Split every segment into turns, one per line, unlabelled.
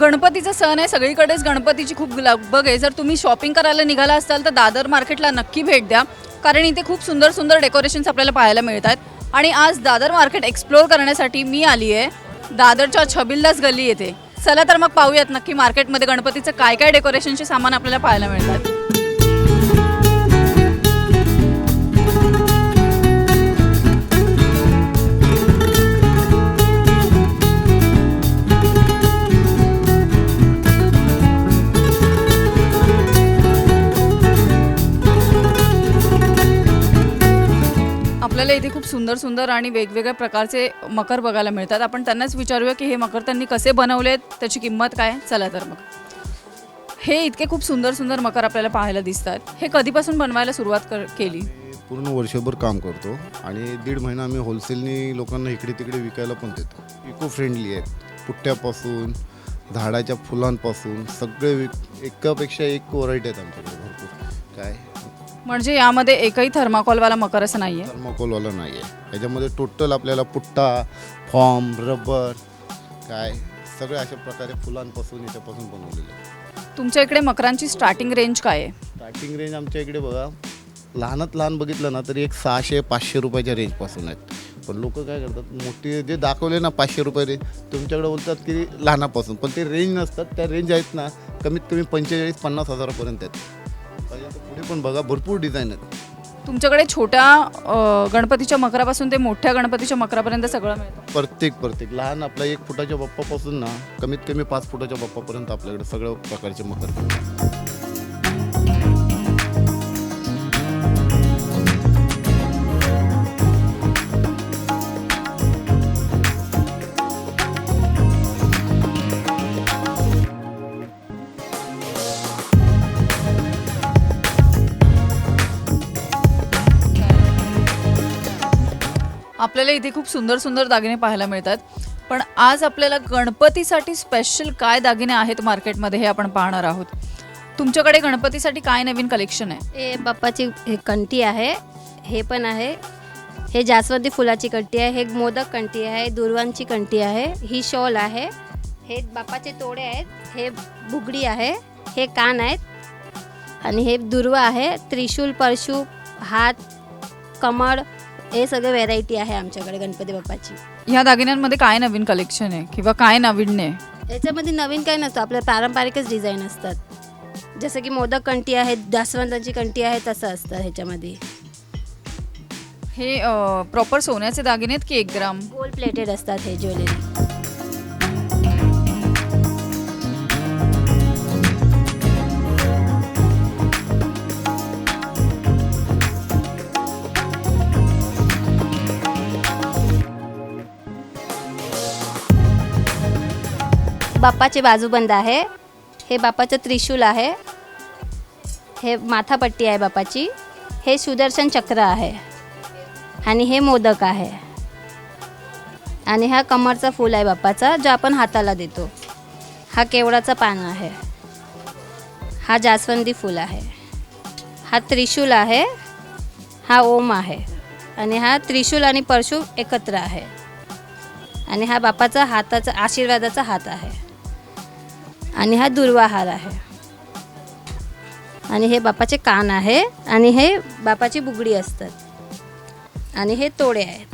गणपतीचा सण आहे सगळीकडेच गणपतीची खूप लगबग आहे जर तुम्ही शॉपिंग करायला निघाला असाल तर दादर मार्केटला नक्की भेट द्या. कारण इथे खूप सुंदर सुंदर डेकोरेशन्स आपल्याला पाहायला मिळतात आणि आज दादर मार्केट एक्सप्लोअर करण्यासाठी मी आली आहे. दादरच्या छबिलदास गल्ली येथे. चला तर मग पाहूयात नक्की मार्केटमध्ये गणपतीचं काय काय डेकोरेशनचे सामान आपल्याला पाहायला मिळतात. आपल्याला इथे खूप सुंदर सुंदर आणि वेगवेगळ्या प्रकारचे मकर बघायला मिळतात. आपण त्यांनाच विचारूया की हे मकर त्यांनी कसे बनवलेत त्याची किंमत काय? चला तर मग. हे इतके खूप सुंदर सुंदर मकर आपल्याला पाहायला दिसतात. हे कधीपासून बनवायला सुरुवात कर केली?
पूर्ण वर्षभर काम करतो आणि दीड महिना आम्ही होलसेलनी लोकांना इकडे तिकडे विकायला पण देतो. इको फ्रेंडली आहेत. पुट्ट्यापासून झाडाच्या फुलांपासून सगळे विक एकापेक्षा एक व्हरायटी आहेत आमच्याकडे भरपूर. काय?
म्हणजे यामध्ये एकही थर्माकोलवाला मकर असं नाही आहे
थर्माकोलवाला नाही आहे याच्यामध्ये टोटल आपल्याला पुट्टा फॉर्म रबर काय सगळे अशा प्रकारे फुलांपासून याच्यापासून बनवलेले आहे
तुमच्या इकडे मकरांची स्टार्टिंग रेंज काय आहे?
स्टार्टिंग रेंज आमच्या इकडे बघा लहानात लहान बघितलं ना तरी एक सहाशे पाचशे रुपयाच्या रेंजपासून आहेत. पण लोक काय करतात मोठी जे दाखवले ना पाचशे रुपये रेंज तुमच्याकडे बोलतात की लहानापासून. पण ते रेंज नसतात त्या रेंज आहेत ना कमीत कमी पंचेचाळीस पन्नास हजारापर्यंत आहेत. पाहिजे तर पुढे पण बघा भरपूर डिझाईन आहेत.
तुमच्याकडे छोट्या अं, गणपतीच्या मकरापासून ते मोठ्या गणपतीच्या मकरापर्यंत सगळं मिळतं.
प्रत्येक प्रत्येक. लहान आपला एक फुटाच्या बाप्पापासून ना कमीत कमी पाच फुटाच्या बाप्पापर्यंत आपल्याकडे सगळ्या प्रकारचे मकर.
आपल्याला इथे खूप सुंदर सुंदर दागिने पाहायला मिळतात. पण आज आपल्याला गणपतीसाठी स्पेशल काय दागिने आहेत मार्केटमध्ये हे आपण पाहणार आहोत. तुमच्याकडे गणपतीसाठी काय नवीन कलेक्शन आहे?
हे बाप्पाची हे कंठी आहे. हे पण आहे. हे जास्वंदी फुलाची कंठी आहे. हे मोदक कंठी आहे. दुर्वांची कंठी आहे. ही शॉल आहे. हे बाप्पाचे तोडे आहेत. हे बुगडी आहे. हे कान आहेत. आणि हे दुर्वा आहे. त्रिशूल परशू हात कमळ हे सगळे व्हेरायटी आहे आमच्याकडे गणपती बाप्पाची.
ह्या दागिन्यांमध्ये काय नवीन कलेक्शन आहे? किंवा काय नाविन्य आहे?
याच्यामध्ये नवीन काही नसतं. आपल्या पारंपरिकच डिझाईन असतात. जसं की मोदक कंठी आहे जास्वंदाची कंठी आहे तसं असतं ह्याच्यामध्ये.
हे प्रॉपर सोन्याचे दागिने आहेत की एक ग्राम?
गोल्ड प्लेटेड असतात हे ज्वेलरी बाप्पाचे बाजूबंद आहे. हे बाप्पाचं त्रिशूल आहे. हे माथापट्टी आहे बाप्पाची. हे सुदर्शन चक्र आहे. आणि हे मोदक आहे. आणि हा कमरचा फूल आहे बाप्पाचा जो आपण हाताला देतो. हा केवडाचा पान आहे. हा जास्वंदी फूल आहे. हा त्रिशूल आहे. हा ओम आहे. आणि हा त्रिशूल आणि परशू एकत्र आहे. आणि हा बाप्पाचा हाताचा आशीर्वादाचा हात आहे. आणि हा दुर्वाहार आहे. आणि हे बाप्पाचे कान आहे आणि हे बापाची बुगडी असतात. आणि हे तोडे आहेत.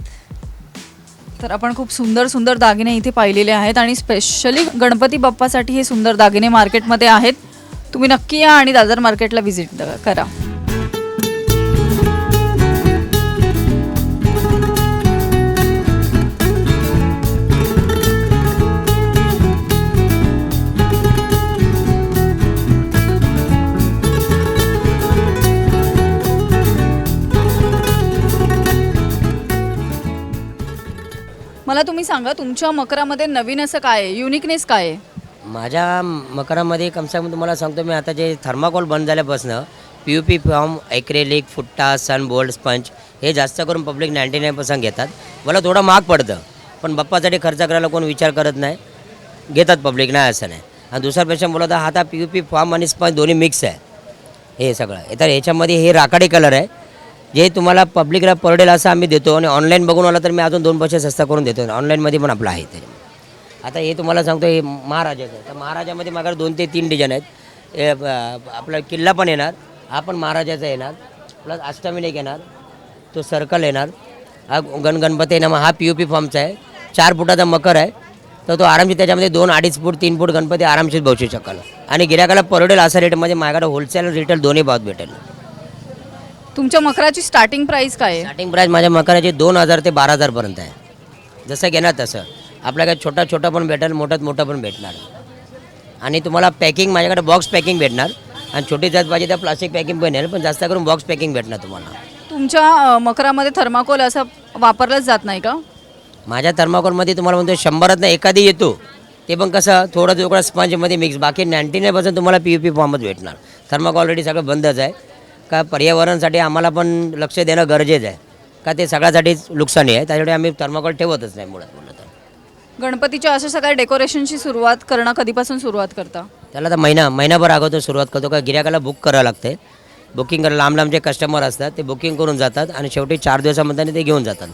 तर आपण खूप सुंदर सुंदर दागिने इथे पाहिलेले आहेत आणि स्पेशली गणपती बाप्पासाठी हे सुंदर दागिने मार्केटमध्ये आहेत. तुम्ही नक्की या आणि दादर मार्केटला व्हिजिट करा. सांगा तुमच्या मकरामध्ये नवीन असं काय आहे? युनिकनेस काय आहे?
माझ्या मकरामध्ये कमसे कम तुम्हाला सांगतो मी आता जे थर्माकोल बंद झाल्यापासनं P U P foam acrylic फुट्टा सन बोल्ड स्पंच हे जास्त करून पब्लिक नाईंटी नाईन पर्सेंट घेतात. मला थोडं महाग पडतं पण बाप्पासाठी खर्च करायला कोण विचार करत नाही. घेतात पब्लिक नाही असं नाही. आणि दुसरा पेशंट बोलत हा आता पी यू पी फॉर्म आणि स्पंज दोन्ही मिक्स आहे. हे सगळं. तर ह्याच्यामध्ये हे राखाडी कलर आहे. जे तुम्हाला पब्लिकला परडेल असं आम्ही देतो आणि ऑनलाईन बघून आला तर मी अजून दोन पैसे सस्ता करून देतो. ऑनलाईनमध्ये पण आपलं आहे ते. आता हे तुम्हाला सांगतो हे महाराजाचं तर महाराजामध्ये माझ्याकडे दोन ते तीन डिझाईन आहेत. हे आपला किल्ला पण येणार हा पण महाराजाचा येणार प्लस अष्टमी लेक येणार तो सर्कल येणार हा गणगणपती येणार मग हा पी यू पी फॉर्मचा आहे. चार फुटाचा मकर आहे. तर तो आरामशीर त्याच्यामध्ये दोन अडीच फूट तीन फूट गणपती आरामशीर बसू शकाल. आणि गिराकाला परवडेल असा रेटमध्ये माझ्याकडे होलसेल रिटेल दोन्ही भावात भेटेल.
तुमच्या मकराची स्टार्टिंग प्राइस काय आहे?
स्टार्टिंग प्राईस माझ्या मकराची दोन हजार ते बारा हजारपर्यंत आहे. जसं घेणार तसं. आपल्याकडे छोटा छोटा पण भेटेल मोठात मोठा पण भेटणार. आणि तुम्हाला पॅकिंग माझ्याकडे बॉक्स पॅकिंग भेटणार. आणि छोटी जात पाहिजे त्या प्लास्टिक पॅकिंग पण येईल पण जास्त करून बॉक्स पॅकिंग भेटणार तुम्हाला.
तुमच्या अ, मकरामध्ये थर्माकोल असं वापरलंच जात नाही का?
माझ्या थर्माकोलमध्ये तुम्हाला म्हणतो शंभरातनं एखादी येतो. ते पण कसं थोडं थोडं स्पंजमध्ये मिक्स बाकी नाईन्टी नाईन पर्सेंट तुम्हाला पी यू पी फॉर्मच भेटणार. थर्माकोल ऑलरेडी सगळं बंदच आहे. का पर्यावरणासाठी आम्हाला पण लक्ष देणं गरजेचं आहे. का ते सगळ्यासाठीच नुकसानी आहे. त्यासाठी आम्ही थर्माकोल ठेवतच नाही मुळात म्हणलं तर.
गणपतीच्या अशा सगळ्या डेकोरेशनची सुरुवात करणं कधीपासून सुरुवात करता?
त्याला तर महिना महिनाभर अगोदर सुरुवात करतो. का गिरायकाला बुक करावं लागते. बुकिंग करायला लांब लांबचे कस्टमर असतात ते बुकिंग करून जातात आणि शेवटी चार दिवसामध्ये ते घेऊन जातात.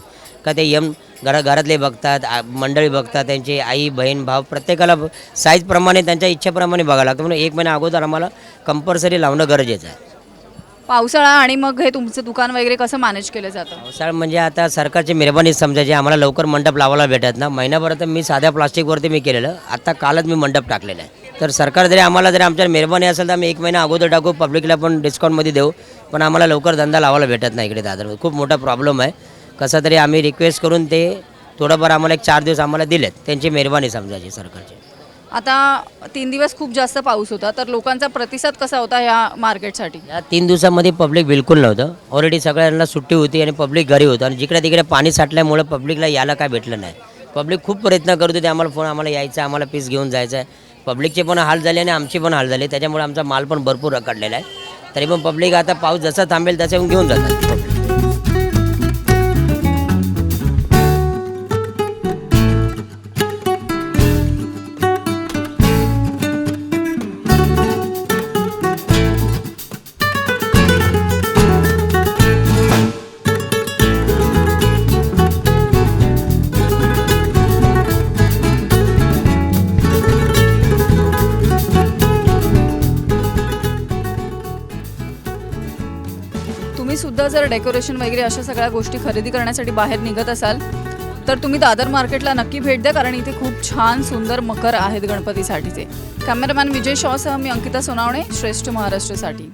का ते यम घरा घरातले बघतात आ- मंडळी बघतात त्यांची आई बहीण भाव प्रत्येकाला साईजप्रमाणे त्यांच्या इच्छेप्रमाणे बघावं लागतं. म्हणून एक महिना अगोदर आम्हाला कंपल्सरी लावणं गरजेचं आहे.
पावसाळा आणि मग हे तुमचं दुकान वगैरे कसं मॅनेज केलं जातं?
पावसाळा म्हणजे आता सरकारची मेहरबानी समजायची आम्हाला लवकर मंडप लावायला भेटत ना महिनाभर तर मी साध्या प्लास्टिकवरती मी केलेलं आता कालच मी मंडप टाकलेलं आहे. तर सरकार जरी आम्हाला जरी आमच्या मेहरबानी असेल तर आम्ही एक महिना अगोदर टाकू पब्लिकला पण डिस्काउंटमध्ये देऊ पण आम्हाला लवकर धंदा लावायला भेटत नाही इकडे दादर खूप मोठा प्रॉब्लेम आहे. कसं तरी आम्ही रिक्वेस्ट करून ते थोडंफार आम्हाला एक चार दिवस आम्हाला दिलेत त्यांची मेहरबानी समजायची सरकारची.
आता तीन दिवस खूप जास्त पाऊस होता तर लोकांचा प्रतिसाद कसा होता या मार्केटसाठी?
या तीन दिवसामध्ये पब्लिक बिलकुल नव्हतं. ऑलरेडी सगळ्यांना सुट्टी होती आणि पब्लिक घरी होतं. आणि जिकडे तिकडे पाणी साठल्यामुळे पब्लिकला यायला काय भेटलं नाही. पब्लिक खूप प्रयत्न करत होते आम्हाला फोन आम्हाला यायचा आहे, आम्हाला पीस घेऊन जायचं आहे पब्लिकचे पण हाल झाले आणि आमचे पण हाल झाले. त्याच्यामुळे आमचा माल पण भरपूर रखडलेला आहे. तरी पण पब्लिक आता पाऊस जसा थांबेल तसं येऊन घेऊन जातात. Public.
जर डेकोरेशन वगैरे अशा सगळ्या गोष्टी खरेदी करण्यासाठी बाहेर निघत असाल तर तुम्ही दादर मार्केटला नक्की भेट द्या कारण इथे खूप छान सुंदर मकर आहेत गणपतीसाठीचे कॅमेरामॅन विजय शॉसह मी अंकिता सोनावणे श्रेष्ठ महाराष्ट्रसाठी